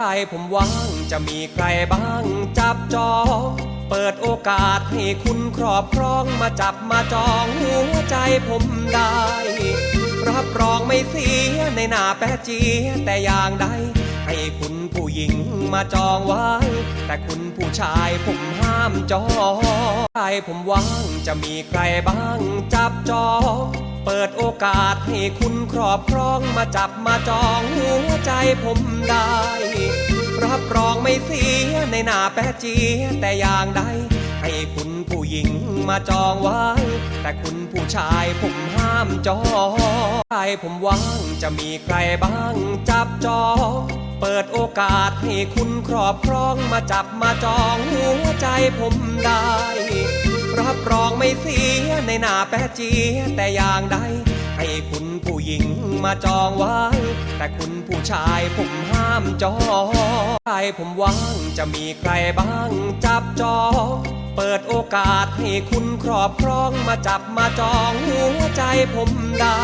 ใครผมว่างจะมีใครบ้างจับจอง เปิดโอกาสให้คุณครอบครองมาจับมาจองหัวใจผมได้ รับรองไม่เสียในหน้าแปจีแต่อย่างใด ให้คุณผู้หญิงมาจองไว้ แต่คุณผู้ชายผมห้ามจองใครผมว่างจะมีใครบ้างจับจอง อกาสให้คุณครอบครองมาจับมาจองหัวใจผมได้ รับรองไม่เสียในหน้าแปะเจีแต่อย่างใด ให้คุณผู้หญิงมาจองไว้ แต่คุณผู้ชายผมห้ามจองใครผมว่างจะมีใครบ้างจับจองเปิดโอกาสให้คุณครอบครองมาจับมาจองหัวใจผมได้ รับรองไม่เสียในหน้าแปะเจีแต่อย่างใด ให้คุณผู้หญิงมาจองไว้ แต่คุณผู้ชายผมห้ามจองใครผมว่างจะมีใครบ้างจับจองเปิดโอกาสให้คุณครอบครองมาจับมาจองหัวใจผมได้